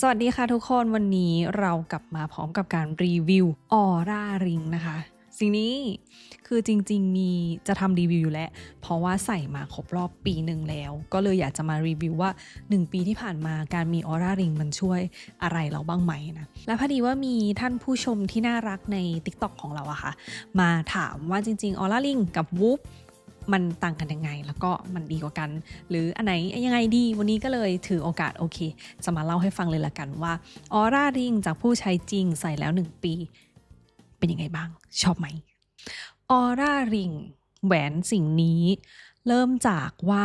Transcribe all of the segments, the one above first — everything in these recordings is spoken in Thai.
สวัสดีค่ะทุกคนวันนี้เรากลับมาพร้อมกับการรีวิวออร่าริงนะคะ สิ่งนี้คือจริงๆมีจะทำรีวิวอยู่แล้ว เพราะว่าใส่มาครบรอบปีหนึ่งแล้ว ก็เลยอยากจะมารีวิวว่า 1 ปีที่ผ่านมาการมีออร่าริงมันช่วยอะไรเราบ้างไหมนะ และพอดีว่ามีท่านผู้ชมที่น่ารักใน TikTok ของเราอะค่ะ มาถามว่าจริงๆออร่าริงกับวูฟ มันต่างกันยังไง แล้วก็มันดีกว่ากัน หรืออันไหนยังไงดี วันนี้ก็เลยถือโอกาสโอเค จะมาเล่าให้ฟังเลยละกันว่าออร่าริงจากผู้ใช้จริงใส่แล้ว 1 ปี เป็นยังไงบ้าง ชอบไหมออร่าริงแหวนสิ่งนี้ เริ่มจากว่า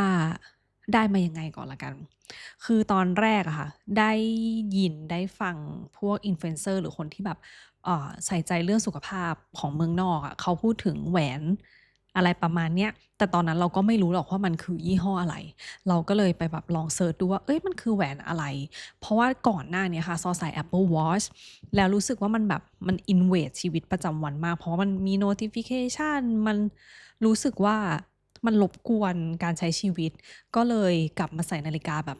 ได้มายังไงก่อนละกัน คือตอนแรกอะค่ะ ได้ยินได้ฟังพวกอินฟลูเอนเซอร์หรือคนที่แบบใส่ใจเรื่องสุขภาพของเมืองนอกอะเขาพูดถึงแหวน อะไรประมาณเนี้ยแต่ตอนนั้นเราก็ไม่รู้หรอกว่ามันคือยี่ห้ออะไร เราก็เลยไปแบบลองเซิร์ชดูว่าเอ้ยมันคือแหวนอะไร เพราะว่าก่อนหน้านี้ค่ะซอใส่ Apple Watch แล้วรู้สึกว่ามันแบบมันอินเวดชีวิตประจำวันมาก เพราะว่ามันมี notification มันรู้สึกว่ามันรบกวนการใช้ชีวิต ก็เลยกลับมาใส่นาฬิกาแบบ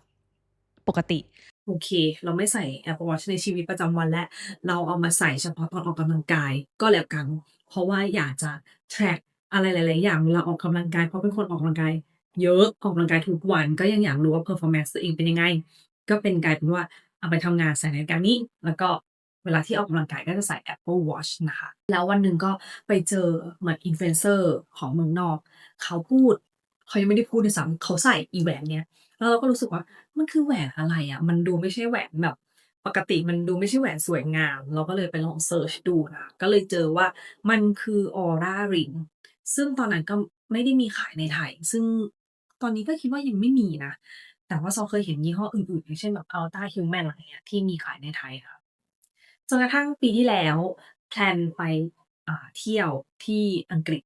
ปกติ โอเค เราไม่ใส่ Apple Watch ในชีวิตประจำวันแล้วเราเอามาใส่เฉพาะตอนออกกำลังกายก็แล้วกัน เพราะว่าอยากจะ track อะไรหลาย ๆ อย่างเวลาออกกำลังกายเพราะเป็นคนออกกำลังกาย เยอะออกกำลังกายทุกวันก็ยังอยากรู้ว่า performance ตัวเองเป็นยังไง ก็เป็นกลายเป็นว่าเอาไปทำงานใส่นาฬิกานี้ แล้วก็เวลาที่ออกกำลังกายก็จะใส่ Apple Watch นะคะ แล้ววันหนึ่งก็ไปเจอเหมือน influencer ของเมืองนอก เขาพูด เขายังไม่ได้พูดด้วยซ้ำเขาใส่อีแหวนเนี้ยแล้วเราก็รู้สึกว่ามันคือแหวนอะไรอะมันดูไม่ใช่แหวนแบบ ปกติมันดูไม่ใช่แหวนสวยงาม เราก็เลยไปลองเซิร์ชดูนะ ก็เลยเจอว่ามันคือ Aura Ring ซึ่งตอนนั้นก็ไม่ได้มีขายในไทย ซึ่งตอนนี้ก็คิดว่ายังไม่มีนะ แต่ว่าซอเคยเห็นยี่ห้ออื่นๆอย่างเช่นแบบ Ultra Human อะไรเงี้ยที่มีขายในไทยค่ะจนกระทั่งปีที่แล้วแพลนไปเที่ยวที่อังกฤษ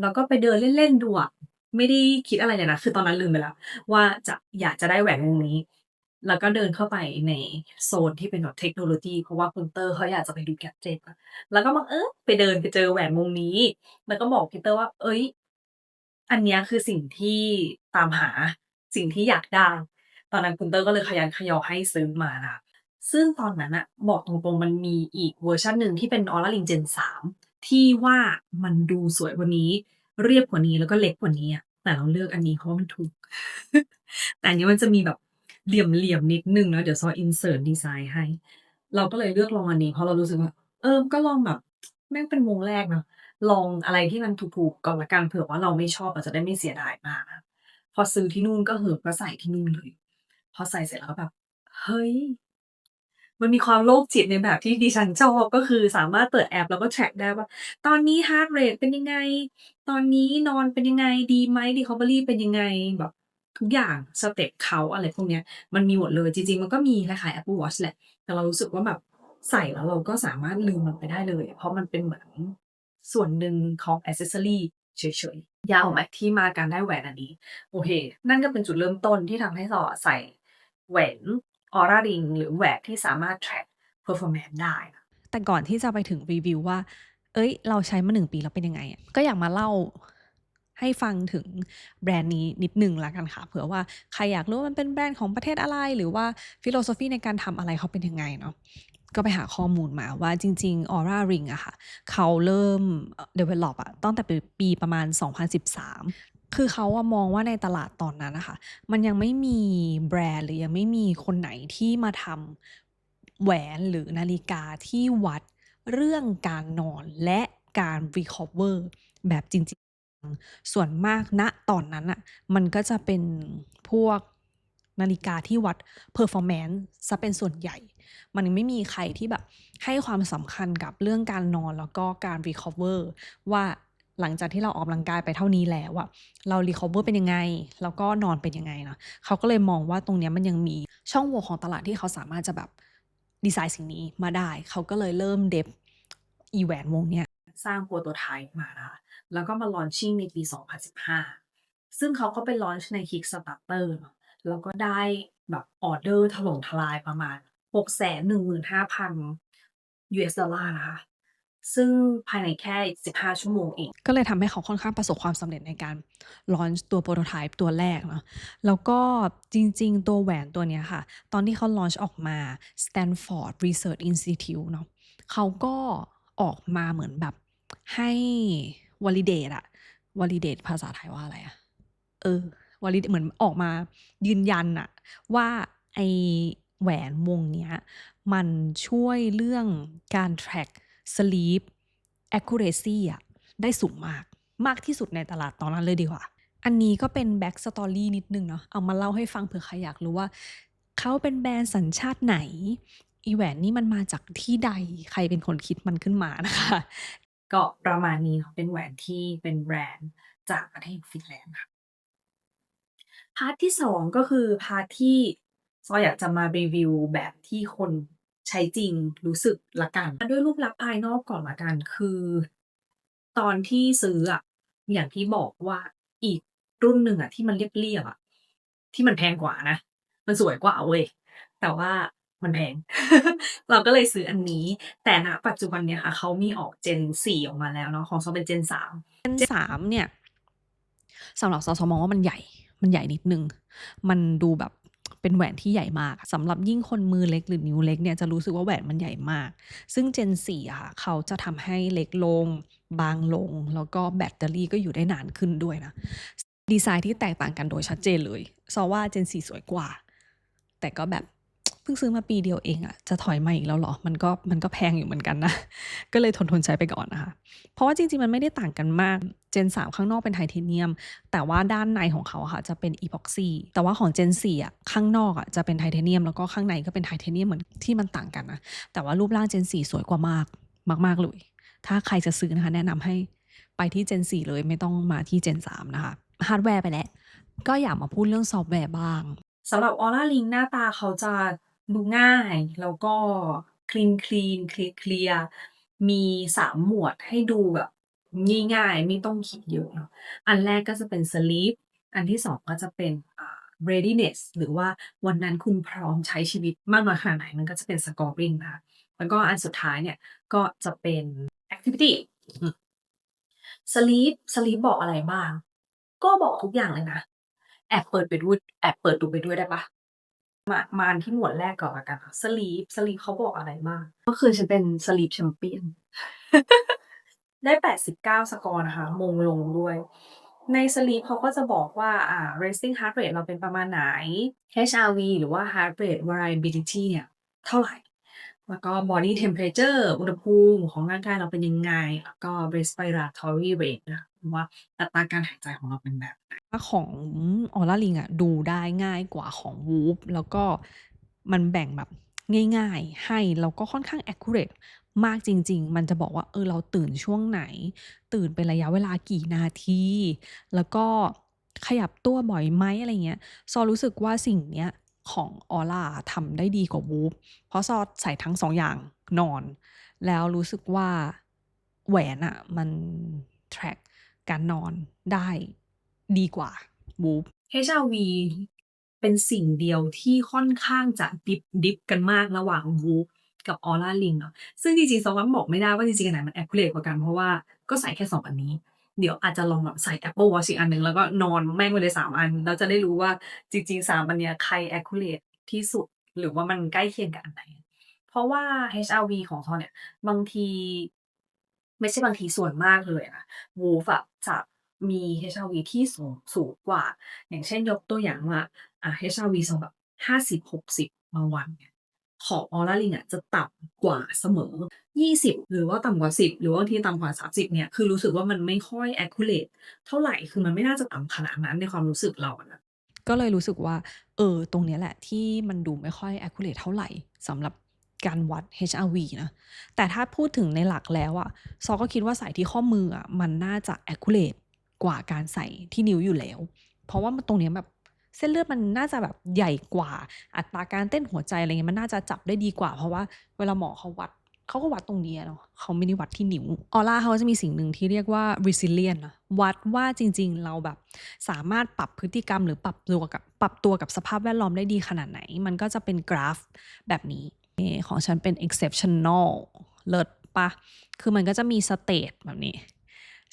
แล้วก็ไปเดินเล่นๆดูอะไม่ได้คิดอะไรเลยนะ คือตอนนั้นลืมไปแล้วว่าจะอยากจะได้แหวนวงนี้ แล้วก็เดินเข้าไปในโซนที่เป็นแบบเทคโนโลยี เพราะว่าคุณเตอร์เขาอยากจะไปดูแกดเจตแล้วก็บังเอิญไปเดินไปเจอแหวนวงนี้ แล้วก็บอกพีเตอร์ว่าเฮ้ย อันนี้คือสิ่งที่ตามหาสิ่งที่อยากได้ตอนนั้นคุณเตอร์ก็เลยขยันขยอให้ซื้อมานะคะซึ่งตอนนั้นน่ะบอกตรงๆมันมีอีกเวอร์ชันหนึ่งที่เป็น Aura Ring Gen 3ที่ว่ามันดูสวยกว่านี้ เรียบกว่านี้แล้วก็เล็กกว่านี้อะแต่เราเลือกอันนี้เพราะมันถูก แต่อันนี้มันจะมีแบบ เหลี่ยมๆนิดหนึ่งเนาะเดี๋ยวซออินเสิร์ตดีไซน์ให้ เราก็เลยเลือกลองอันนี้เพราะเรารู้สึกว่า เออก็ลองแบบแม่งเป็นวงแรกเนาะลองอะไรที่มันถูกๆก่อนล้วกันเผื่อว่าเราไม่ชอบเราจจะได้ไม่เสียดายมากพอซื้อที่นู่นก็เหิบก็ใส่ที่นู่นเลย พอใส่เสร็จแล้วแบบ เฮ้ย มันมีความโรคจิตในแบบที่ดิฉันชอบก็คือสามารถเปิดแอปแล้วก็ track ได้ว่า ตอนนี้ heart rate เป็นยังไง ตอนนี้นอนเป็นยังไงดีไหม recovery เป็นยังไงแบบ ทุกอย่างสเต็ปเขาอะไรพวกเนี้ยมันมีหมดเลยจริงๆ มันก็มีคล้ายๆ Apple Watch แหละ แต่เรารู้สึกว่าแบบใส่แล้วเราก็สามารถลืมมันไปได้เลย เพราะมันเป็นเหมือนส่วนหนึ่งของ accessory เฉยๆ ยาวไหมที่มาการได้แหวนอันนี้ โอเค นั่นก็เป็นจุดเริ่มต้นที่ทำให้ซออใส่แหวน Aura Ring หรือแหวนที่สามารถ track performance ได้ แต่ก่อนที่จะไปถึงรีวิวว่า เอ้ย เราใช้มา1ปีแล้วเป็นยังไง ก็อยากมาเล่า ให้ฟังถึงแบรนด์นี้นิดหนึ่งแล้วกันค่ะ เผื่อว่าใครอยากรู้มันเป็นแบรนด์ของประเทศอะไร หรือว่าฟิโลโซฟีในการทำอะไรเขาเป็นยังไงเนาะก็ไปหาข้อมูลมาว่าจริง ๆ Aura Ring อะค่ะ เขาเริ่มเอ่อ develop อะตั้งแต่ปีประมาณ 2013คือเขาอะมองว่าในตลาดตอนนั้นนะคะ มันยังไม่มีแบรนด์หรือยังไม่มีคนไหนที่มาทำแหวนหรือนาฬิกาที่วัดเรื่องการนอนและการ recover แบบจริง ส่วนมากณตอนนั้นน่ะมันก็จะเป็นพวกนาฬิกาที่วัด performance เสียเป็นส่วนใหญ่ มันไม่มีใครที่แบบให้ความสำคัญกับเรื่องการนอนแล้วก็การ recover ว่าหลังจากที่เราออกกำลังกายไปเท่านี้แล้วอะเรา recover เป็นยังไง แล้วก็นอนเป็นยังไงเนาะเขาก็เลยมองว่าตรงนี้มันยังมีช่องโหว่ของตลาดที่เขาสามารถจะแบบดีไซน์สิ่งนี้มาได้ เขาก็เลยเริ่ม dev อีแหวนวงเนี้ย สร้าง prototype มานะคะแล้วก็มา launching ในปี 2015 ซึ่งเขาก็ไป launch ใน Kickstarter แล้วก็ได้แบบออเดอร์ถล่มทลายประมาณ $615,000 นะคะ ซึ่งภายในแค่ 15 ชั่วโมงเอง ก็เลยทำให้เขาค่อนข้างประสบความสำเร็จในการลอนช์ตัวโปรโตไทป์ตัวแรกเนาะแล้วก็จริงๆ ตัวแหวนตัวเนี้ยค่ะ ตอนที่เขาลอนช์ออกมา Stanford Research Institute เนาะเขาก็ออกมาเหมือนแบบ ให้ validate อะ validate ภาษาไทยว่าอะไรอะเออ validate เหมือนออกมายืนยันอะว่าไอแหวนวงเนี้ย มันช่วยเรื่องการ track sleep accuracy อะได้สูงมากมากที่สุดในตลาดตอนนั้นเลยดีกว่า อันนี้ก็เป็น back story นิดนึงเนาะ เอามาเล่าให้ฟังเผื่อใครอยากรู้ว่า เขาเป็นแบรนด์สัญชาติไหน อีแหวนนี่มันมาจากที่ใด ใครเป็นคนคิดมันขึ้นมานะคะ ก็ประมาณนี้เนาะเป็นแหวนที่เป็นแบรนด์จากประเทศฟินแลนด์ค่ะพาร์ทที่ 2 ก็คือพาร์ทที่ซอยอยากจะมารีวิวแบบที่คนใช้จริงรู้สึกละกัน ด้วยรูปลักษณ์ภายนอกก่อนละกันคือ ตอนที่ซื้ออะอย่างที่บอกว่าอีกรุ่นหนึ่งอะที่มันเรียบๆอะที่มันแพงกว่านะ มันสวยกว่าเว้ยแต่ว่า มันแพง เราก็เลยซื้ออันนี้ แต่ณปัจจุบันเนี่ยค่ะเขามีออก Gen 4ออกมาแล้วเนาะของเขาเป็น Gen 3 Gen 3เนี่ยสำหรับสสมองว่ามันใหญ่ มันใหญ่นิดนึง มันดูแบบเป็นแหวนที่ใหญ่มากสำหรับยิ่งคนมือเล็กหรือนิ้วเล็กเนี่ยจะรู้สึกว่าแหวนมันใหญ่มาก ซึ่ง Gen 4อะค่ะ เขาจะทำให้เล็กลง บางลง แล้วก็แบตเตอรี่ก็อยู่ได้นานขึ้นด้วยนะ ดีไซน์ที่แตกต่างกันโดยชัดเจนเลยซอว่า Gen 4 สวยกว่า แต่ก็แบบ พิ่งซื้อมาปีเดียวเองอะจะถอยมาอีกแล้วเหรอ มันก็มันก็แพงอยู่เหมือนกันนะ ก็เลยทนทนใช้ไปก่อนนะคะ เพราะว่าจริงๆ มันไม่ได้ต่างกันมาก Gen 3ข้างนอกเป็นไทเทเนียม แต่ว่าด้านในของเขาค่ะจะเป็นอีพ็อกซี่ แต่ว่าของ Gen 4อะข้างนอกอะจะเป็นไทเทเนียม แล้วก็ข้างในก็เป็นไทเทเนียมเหมือนที่มันต่างกันนะ แต่ว่ารูปร่าง Gen 4สวยกว่ามากมาก ๆ เลย ถ้าใครจะซื้อนะคะ แนะนำให้ไปที่ Gen 4เลยไม่ต้องมาที่ Gen 3นะคะ ฮาร์ดแวร์ไปแล้ว ก็อยากมาพูดเรื่องซอฟต์แวร์บ้างสำหรับ Aura Ring หน้าตาเขาจะ ดูง่าย แล้วก็คลีนคลีนเคลียเคลียร์มี 3 หมวดให้ดูแบบง่าย ๆ ไม่ต้องคิดเยอะเนาะ อันแรกก็จะเป็น Sleep อันที่ 2 ก็จะเป็นอ่า Readiness หรือว่าวันนั้นคุณพร้อมใช้ชีวิตมากน้อยขนาดไหน มันก็จะเป็น Scoring นะคะ แล้วก็อันสุดท้ายเนี่ย ก็จะเป็น Activity Sleep Sleep บอกอะไรบ้าง ก็บอกทุกอย่างเลยนะ แอบเปิดไปด้วย แอบเปิดดูไปด้วยได้ปล่า? มามาอันที่หมวดแรกก่อนแล้วกันค่ะ Sleep Sleep เขาบอกอะไรบ้างเมื่อคืนฉันเป็น Sleep Champion ได้89สกอร์นะคะ มงลงด้วย ใน Sleep เขาก็จะบอกว่าอ่า Resting Heart Rate เราเป็นประมาณไหน HRV หรือว่า Heart Rate Variability เนี่ยเท่าไรแล้วก็ Body Temperature อุณหภูมิของร่างกายเราเป็นยังไง แล้วก็ Respiratory Rate นะคะว่าอัตราการหายใจของเราเป็นแบบไหนของ Aura Ring อะดูได้ง่ายกว่าของ Whoop แล้วก็มันแบ่งแบบง่าย ๆ ให้แล้วก็ค่อนข้าง accurate มากจริง ๆ มันจะบอกว่าเออเราตื่นช่วงไหน ตื่นเป็นระยะเวลากี่นาที แล้วก็ขยับตัวบ่อยไหมอะไรเงี้ย ซอรู้สึกว่าสิ่งเนี้ยของ Aura อะทำได้ดีกว่า Whoop เพราะซอใส่ทั้ง2อย่างนอน แล้วรู้สึกว่าแหวนอะมัน track การนอนได้ดีกว่า Whoop HRV เป็นสิ่งเดียวที่ค่อนข้างจะดิปดิปกันมากระหว่าง Whoop กับ Aura Ring เนาะซึ่งจริงๆซอว่าบอกไม่ได้ว่าจริงๆอันไหนมัน accurate กว่ากันเพราะว่าก็ใส่แค่ 2 อันนี้ เดี๋ยวอาจจะลองแบบใส่ Apple Watch อีกอันหนึ่งแล้วก็นอนแม่งไปเลย3อันแล้วจะได้รู้ว่าจริงๆ3อันเนี้ยใคร accurate ที่สุดหรือว่ามันใกล้เคียงกับอันไหน เพราะว่า HRV ของซอเนี่ย บางที ไม่ใช่บางทีส่วนมากเลยนะ Whoop อะจะมี HRV ที่สูงสูงกว่า อย่างเช่นยกตัวอย่างว่าอ่า HRV ซอแบบ50-60บางวันเนี่ยของ Aura Ring อะจะต่ำกว่าเสมอ 20 หรือว่าต่ำกว่า 10 หรือว่าที่ต่ำกว่า 30 เนี่ย คือรู้สึกว่ามันไม่ค่อย accurate เท่าไหร่ คือมันไม่น่าจะต่ำขนาดนั้นในความรู้สึกเราอะนะก็เลยรู้สึกว่า เออ ตรงนี้แหละที่มันดูไม่ค่อย accurate เท่าไหร่สำหรับ การวัด HRV นะ แต่ถ้าพูดถึงในหลักแล้วอะซอก็คิดว่าใส่ที่ข้อมืออะมันน่าจะ accurate กว่าการใส่ที่นิ้วอยู่แล้ว เพราะว่ามันตรงเนี้ยแบบเส้นเลือดมันน่าจะแบบใหญ่กว่าอัตราการเต้นหัวใจอะไรเงี้ยมันน่าจะจับได้ดีกว่า เพราะว่าเวลาหมอเขาวัดเขาก็วัดตรงนี้เนาะเขาไม่ได้วัดที่นิ้ว Aura เขาจะมีสิ่งหนึ่งที่เรียกว่า Resilience นะวัดว่าจริง ๆ เราแบบสามารถปรับพฤติกรรมหรือปรับตัวกับปรับตัวกับสภาพแวดล้อมได้ดีขนาดไหน มันก็จะเป็นกราฟแบบนี้ ของฉันเป็น Exceptional เลิศปะคือมันก็จะมีสเตจแบบนี้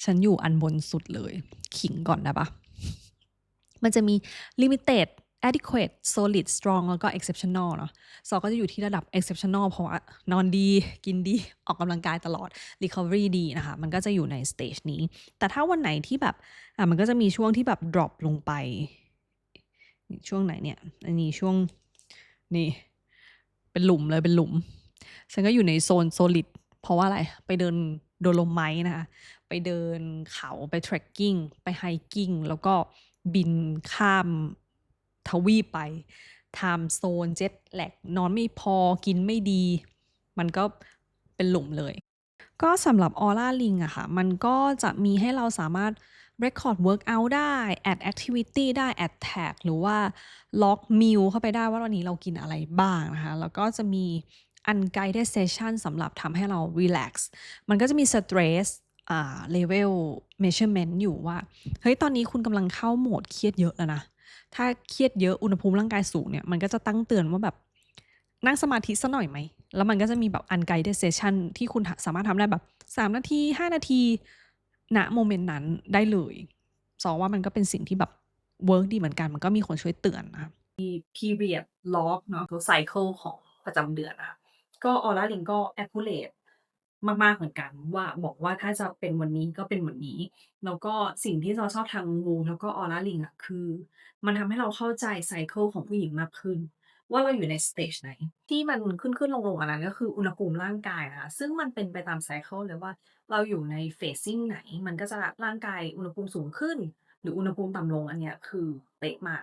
ฉันอยู่อันบนสุดเลย ขิงก่อนได้ปะมันจะมี limited adequate solid strong แล้วก็ exceptional เนาะซอก็จะอยู่ที่ระดับ exceptional เพราะว่านอนดี กินดี ออกกำลังกายตลอด recovery ดีนะคะ มันก็จะอยู่ใน stage นี้ แต่ถ้าวันไหนที่แบบ อะ มันก็จะมีช่วงที่แบบ drop ลงไป ช่วงไหนเนี่ย อันนี้ช่วงนี่ เป็นหลุมเลยเป็นหลุม ฉันก็อยู่ในโซน solid เพราะว่าอะไร ไปเดินโดโลไมต์นะคะ ไปเดินเขาไป trekking ไป hiking แล้วก็บินข้ามทวีปไป time zone jet lag นอนไม่พอกินไม่ดี มันก็เป็นหลุมเลย ก็สำหรับ Aura Ring อะค่ะ มันก็จะมีให้เราสามารถ record workout ได้ add activity ได้ add tag หรือว่า log meal เข้าไปได้ว่าวันนี้เรากินอะไรบ้างนะคะ แล้วก็จะมี unguided session สำหรับทำให้เรา relax มันก็จะมี stress อ่า level measurement อยู่ว่า เฮ้ย ตอนนี้คุณกำลังเข้าโหมดเครียดเยอะแล้วนะ ถ้าเครียดเยอะอุณหภูมิร่างกายสูงเนี่ย มันก็จะตั้งเตือนว่าแบบนั่งสมาธิสักหน่อยไหม แล้วมันก็จะมีแบบ unguided session ที่คุณสามารถทำได้แบบ 3 นาที 5 นาที ณโมเมนต์นั้นได้เลยซอว่ามันก็เป็นสิ่งที่แบบเวิร์กดีเหมือนกัน มันก็มีคนช่วยเตือนนะคะ period log เนาะตัว cycle ของประจำเดือนอะก็ Aura Ring ก็ accurate มาก ๆ เหมือนกัน ว่าบอกว่าถ้าจะเป็นวันนี้ก็เป็นวันนี้ แล้วก็สิ่งที่เราชอบทาง Woo แล้วก็ Aura Ring อะคือ มันทำให้เราเข้าใจ cycle ของผู้หญิงมากขึ้น ว่าเราอยู่ใน stage ไหน ที่มันขึ้นๆลงๆอันนั้นก็คืออุณหภูมิร่างกายนะคะซึ่งมันเป็นไปตาม cycle เลยว่าเราอยู่ใน phasing ไหน มันก็จะร่างกายอุณหภูมิสูงขึ้น หรืออุณหภูมิต่ำลงอันเนี้ยคือเป๊ะมาก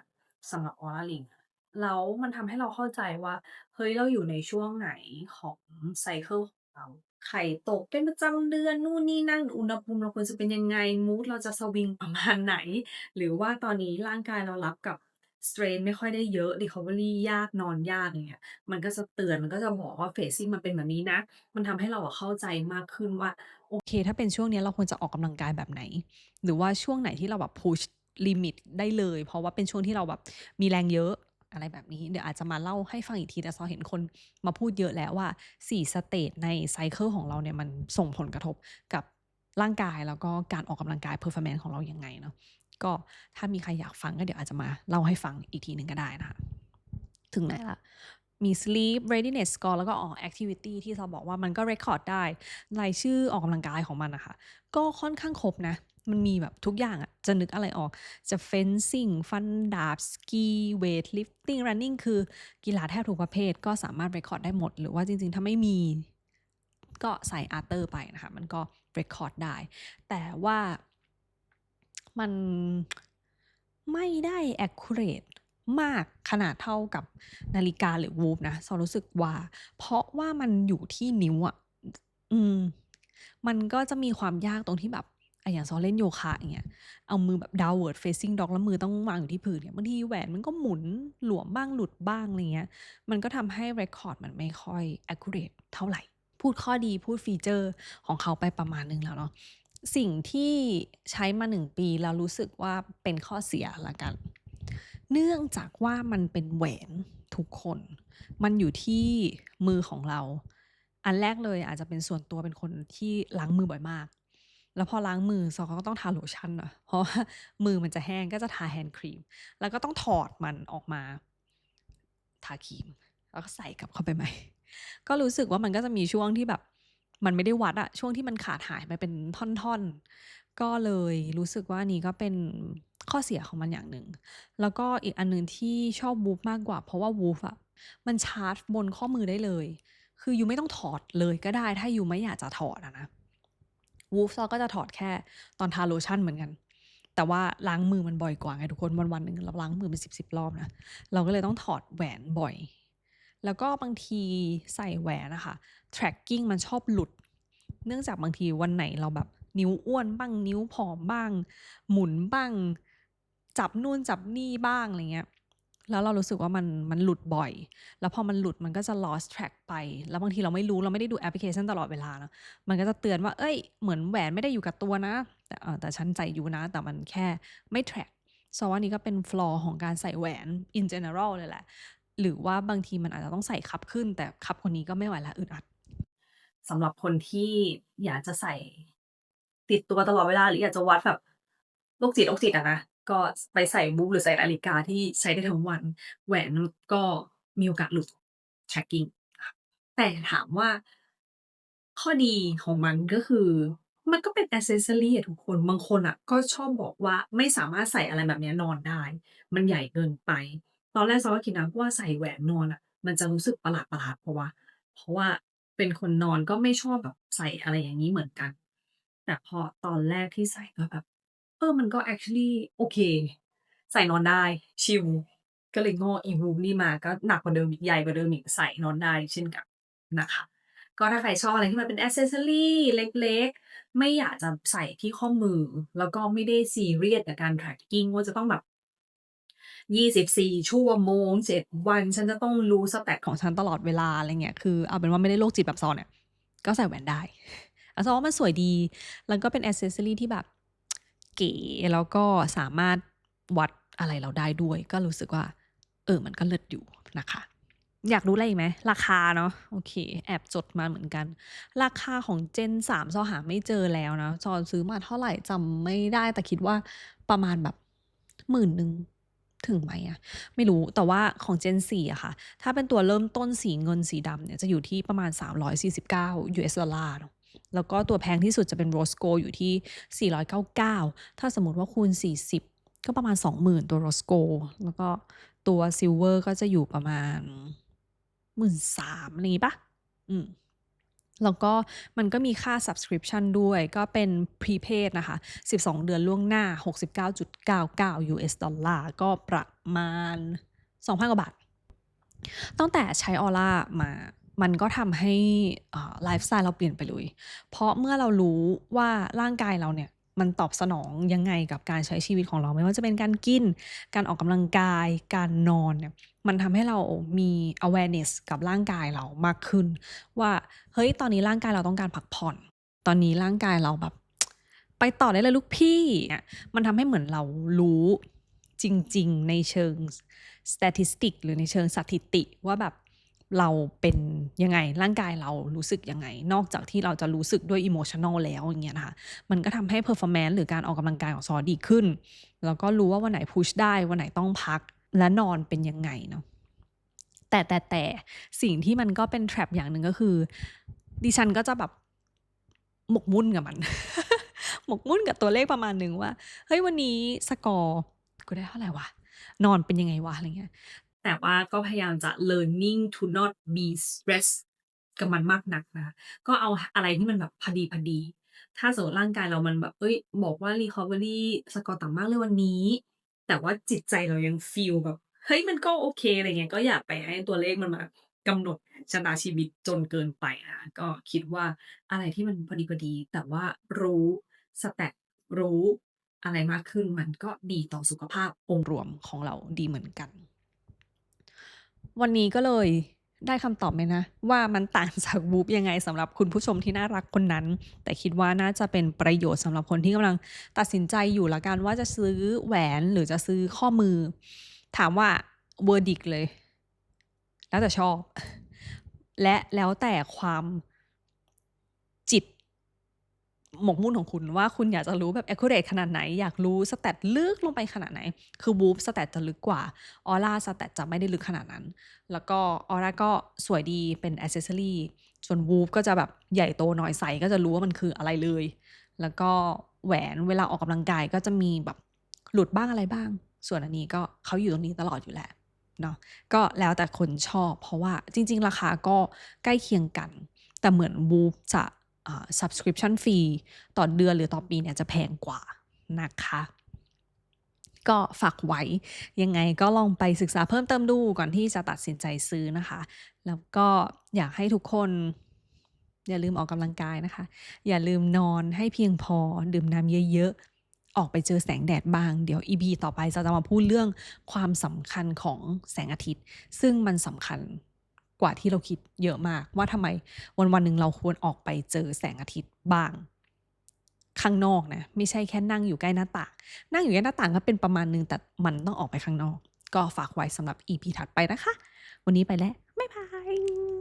สำหรับ Aura Ring แล้วมันทำให้เราเข้าใจว่าเฮ้ยเราอยู่ในช่วงไหนของ cycle ของเราไข่ตกเป็นประจำเดือนนู่นนี่นั่นอุณหภูมิเราควรจะเป็นยังไงมูดเราจะสวิงประมาณไหน หรือว่าตอนนี้ร่างกายเรารับกับ strain ไม่ค่อยได้เยอะ recovery ยาก นอนยาก อย่างเงี้ย มันก็จะเตือน มันก็จะบอกว่า phasing มันเป็นแบบนี้นะ มันทำให้เราอะเข้าใจมากขึ้นว่า โอเค ถ้าเป็นช่วงเนี้ยเราควรจะออกกำลังกายแบบไหน หรือว่าช่วงไหนที่เราแบบ push limit ได้เลย เพราะว่าเป็นช่วงที่เราแบบมีแรงเยอะ อะไรแบบนี้ เดี๋ยวอาจจะมาเล่าให้ฟังอีกที แต่ซอเห็นคนมาพูดเยอะแล้วว่า 4 สเตจใน cycle ของเราเนี่ย มันส่งผลกระทบกับร่างกาย แล้วก็การออกกำลังกาย performance ของเรายังไงเนาะ ก็ถ้ามีใครอยากฟังก็เดี๋ยวอาจจะมาเล่าให้ฟังอีกทีหนึ่งก็ได้นะคะ ถึงไหนละมี sleep readiness score แล้วก็อ๋อ activity ที่ซอบอกว่ามันก็ record ได้รายชื่อออกกำลังกายของมันอะคะ ก็ค่อนข้างครบนะ มันมีแบบทุกอย่างอะจะนึกอะไรออก จะ fencing ฟันดาบ สกี weightlifting running คือกีฬาแทบทุกประเภทก็สามารถ record ได้หมด หรือว่าจริงๆ ถ้าไม่มีก็ใส่ Arter ไปนะคะ มันก็ record ได้ แต่ว่า มันไม่ได้ accurate มากขนาดเท่ากับนาฬิกาหรือ Whoop นะซอรู้สึกว่า เพราะว่ามันอยู่ที่นิ้วอะอืม มันก็จะมีความยากตรงที่แบบออย่างซอเล่นโยคะอย่างเงี้ยเอามือแบบ downward facing dog แล้วมือต้องวางอยู่ที่พื้นเนี่ยบางทีแหวนมันก็หมุนหลวมบ้างหลุดบ้างอะไรเงี้ย มันก็ทำให้ record มันไม่ค่อย accurate เท่าไหร่ พูดข้อดีพูดฟีเจอร์ของเขาไปประมาณนึงแล้วเนาะ สิ่งที่ใช้มา1ปีแล้วรู้สึกว่าเป็นข้อเสียล้วกัน เนื่องจากว่ามันเป็นแหวนทุกคน มันอยู่ที่มือของเรา อันแรกเลยอาจจะเป็นส่วนตัวเป็นคนที่ล้างมือบ่อยมาก แล้วพอล้างมือซอก็ต้องทาโลชั่นอะเพราะว่ามือมันจะแห้งก็จะทาแฮนด์ครีม แล้วก็ต้องถอดมันออกมา ทาครีม แล้วก็ใส่กลับเข้าไปใหม่ ก็รู้สึกว่ามันก็จะมีช่วงที่แบบ มันไม่ได้วัดอะช่วงที่มันขาดหายไปเป็นท่อนๆ ก็เลยรู้สึกว่านนี้ก็เป็นข้อเสียของมันอย่างหนึ่ง แล้วก็อีกอันหนึ่งที่ชอบ Whoop มากกว่า เพราะว่า Whoop อะมันชาร์จบนข้อมือได้เลย คืออยู่ไม่ต้องถอดเลยก็ได้ถ้าอยู่ไม่อยากจะถอดอะนะ Whoop ซอก็จะถอดแค่ตอนทาโลชั่นเหมือนกัน แต่ว่าล้างมือมันบ่อยกว่าไงทุกคนวันๆหนึ่งเราล้างมือเป็น10ๆรอบนะ เราก็เลยต้องถอดแหวนบ่อย แล้วก็บางทีใส่แหวนอะคะ tracking มันชอบหลุด เนื่องจากบางทีวันไหนเราแบบนิ้วอ้วนบ้าง นิ้วผอมบ้าง หมุนบ้าง จับนู่นจับนี่บ้างอะไรเงี้ยแล้วเรารู้สึกว่ามันมันหลุดบ่อย แล้วพอมันหลุดมันก็จะ lost track ไป แล้วบางทีเราไม่รู้เราไม่ได้ดูแอปพลิเคชันตลอดเวลานะมันก็จะเตือนว่าเฮ้ย เหมือนแหวนไม่ได้อยู่กับตัวนะ แต่แต่ฉันใส่อยู่นะ แต่มันแค่ไม่ track ซอว่านี่ก็เป็น flaw ของการใส่แหวน in general เลยแหละ หรือว่าบางทีมันอาจจะต้องใส่คับขึ้น แต่คับกว่านี้ก็ไม่ไหวล้วอึดอัดสำหรับคนที่อยากจะใส่ ติดตัวตลอดเวลาหรืออยากจะวัดแบบโรคจิตโรคจิตอะนะก็ไปใส่ Whoop หรือใส่นาฬิกาที่ใช้ได้ทั้งวัน แหวนก็มีโอกาสหลุด tracking แต่ถามว่าข้อดีของมันก็คือ มันก็เป็น accessory อะทุกคนบางคนน่ะก็ชอบบอกว่าไม่สามารถใส่อะไรแบบนี้นอนได้ มันใหญ่เกินไป ตอนแรกซอก็คิดนะว่าใส่แหวนนอนอะมันจะรู้สึกประหลาดๆเปล่าวะเพราะว่าเป็นคนนอนก็ไม่ชอบแบบใส่อะไรอย่างงี้เหมือนกัน แต่พอตอนแรกที่ใส่ก็แบบ เออมันก็ actually โอเค ใส่นอนได้ชิลก็เลยงออี Whoop นี่มาก็หนักกว่าเดิมอีกใหญ่กว่าเดิมอีกใส่นอนได้เช่นกันนะคะ ก็ถ้าใครชอบอะไรที่มันเป็น accessory เล็กๆ ไม่อยากจะใส่ที่ข้อมือ แล้วก็ไม่ได้ซีเรียสกับการ tracking ว่าจะต้องแบบ 24 ชั่วโมง 7 วัน ฉันจะต้องรู้ status ของฉันตลอดเวลาอะไรเงี้ย คือเอาเป็นว่าไม่ได้โรคจิตแบบซอเนี่ย ก็ใส่แหวนได้อะซอว่ามันสวยดี แล้วก็เป็น accessory ที่แบบเก๋ แล้วก็สามารถวัดอะไรเราได้ด้วย ก็รู้สึกว่า เออ มันก็เลิศอยู่นะคะ อยากรู้อะไรอีกไหม ราคาเนาะ โอเค แอบจดมาเหมือนกัน ราคาของ Gen 3ซอหาไม่เจอแล้วนะซอซื้อมาเท่าไหร่จำไม่ได้ แต่คิดว่าประมาณแบบ10,000 ถึงไหมอะไม่รู้แต่ว่าของ Gen 4อะค่ะ ถ้าเป็นตัวเริ่มต้นสีเงินสีดำเนี่ยจะอยู่ที่ประมาณ 349 US ดอลลาร์เนาะแล้วก็ตัวแพงที่สุดจะเป็น Rose Gold อยู่ที่ 499 ถ้าสมมติว่าคูณ 40 ก็ประมาณ 20,000 ตัว Rose Gold แล้วก็ตัว Silver ก็จะอยู่ประมาณ 13,000อะไรงี้ปล่า?อืม แล้วก็มันก็มีค่า subscription ด้วยก็เป็น prepaid นะคะ 12 เดือนล่วงหน้า 69.99 US ดอลลาร์ก็ประมาณ 2,000 กว่าบาท ตั้งแต่ใช้ออร่ามามันก็ทำให้ไลฟ์สไตล์เราเปลี่ยนไปเลย เพราะเมื่อเรารู้ว่าร่างกายเราเนี่ยมันตอบสนองยังไงกับการใช้ชีวิตของเรา ไม่ว่าจะเป็นการกิน การออกกำลังกาย การนอนเนี่ย มันทำให้เรามี awareness กับร่างกายเรามากขึ้น ว่าเฮ้ยตอนนี้ร่างกายเราต้องการพักผ่อน ตอนนี้ร่างกายเราแบบ ไปต่อได้เลยลูกพี่มันทำให้เหมือนเรารู้จริง ๆ ในเชิง statistic หรือในเชิงสถิติว่าแบบเราเป็นยังไงร่างกายเรารู้สึกยังไง นอกจากที่เราจะรู้สึกด้วย emotional แล้วอย่างเงี้ยนะคะมันก็ทำให้ performance หรือการออกกำลังกายของซอดีขึ้น แล้วก็รู้ว่าวันไหนพุชได้วันไหนต้องพัก และนอนเป็นยังไงเนาะแต่แต่แต่สิ่งที่มันก็เป็น trap อย่างหนึ่งก็คือ ดิฉันก็จะแบบหมกมุ่นกับมัน หมกมุ่นกับตัวเลขประมาณหนึ่งว่า เฮ้ยวันนี้สกอร์กูได้เท่าไหร่วะ นอนเป็นยังไงวะอะไรเงี้ยแต่ว่าก็พยายามจะ learning to not be stressed กับมันมากนักนะคะก็เอาอะไรที่มันแบบพอดีๆถ้าสมมติร่างกายเรามันแบบเฮ้ย บอกว่า recovery สกอร์ต่ำมากเลยวันนี้ แต่ว่าจิตใจเรายังฟีลแบบ เฮ้ย มันก็โอเคอะไรเงี้ย ก็อย่าไปให้ตัวเลขมันมากำหนดชะตาชีวิตจนเกินไปนะคะก็คิดว่าอะไรที่มันพอดีๆแต่ว่ารู้สแตทรู้อะไรมากขึ้น มันก็ดีต่อสุขภาพองค์รวมของเราดีเหมือนกัน วันนี้ก็เลย ได้คำตอบไหมนะ ว่ามันต่างจากวูบยังไงสำหรับคุณผู้ชมที่น่ารักคนนั้น แต่คิดว่าน่าจะเป็นประโยชน์สำหรับคนที่กำลังตัดสินใจอยู่ละกันว่าจะซื้อแหวนหรือจะซื้อข้อมือ ถามว่าเวอร์ดิกเลย แล้วแต่ชอบ และแล้วแต่ความ หมกมุ่นของคุณว่าคุณอยากจะรู้แบบ accurate ขนาดไหน อยากรู้ stat ลึกลงไปขนาดไหน คือ Whoop stat จะลึกกว่าออร่า stat จะไม่ได้ลึกขนาดนั้น แล้วก็ออร่าก็สวยดีเป็น accessory ส่วน Whoop ก็จะแบบใหญ่โตหน่อยใส่ก็จะรู้ว่ามันคืออะไรเลย แล้วก็แหวนเวลาออกกำลังกายก็จะมีแบบหลุดบ้างอะไรบ้าง ส่วนอันนี้ก็เขาอยู่ตรงนี้ตลอดอยู่แล้วเนาะก็แล้วแต่คนชอบ เพราะว่าจริง ๆ ราคาก็ใกล้เคียงกัน แต่เหมือน Whoop จะ subscription fee ต่อเดือนหรือต่อปีเนี่ยจะแพงกว่านะคะก็ฝากไว้ยังไงก็ลองไปศึกษาเพิ่มเติมดูก่อนที่จะตัดสินใจซื้อนะคะ แล้วก็อยากให้ทุกคน อย่าลืมออกกำลังกายนะคะ อย่าลืมนอนให้เพียงพอดื่มน้ำเยอะๆ ออกไปเจอแสงแดดบ้าง เดี๋ยว EP ต่อไปจะมาพูดเรื่องความสำคัญของแสงอาทิตย์ ซึ่งมันสำคัญ กว่าที่เราคิดเยอะมาก ว่าทำไมวันวันหนึ่งเราควรออกไปเจอแสงอาทิตย์บ้าง ข้างนอกนะไม่ใช่แค่นั่งอยู่ใกล้หน้าต่าง นั่งอยู่ใกล้หน้าต่างก็เป็นประมาณนึงแต่มันต้องออกไปข้างนอก ก็ฝากไว้สำหรับ EP ถัดไปนะคะ วันนี้ไปแล้วบ๊ายบาย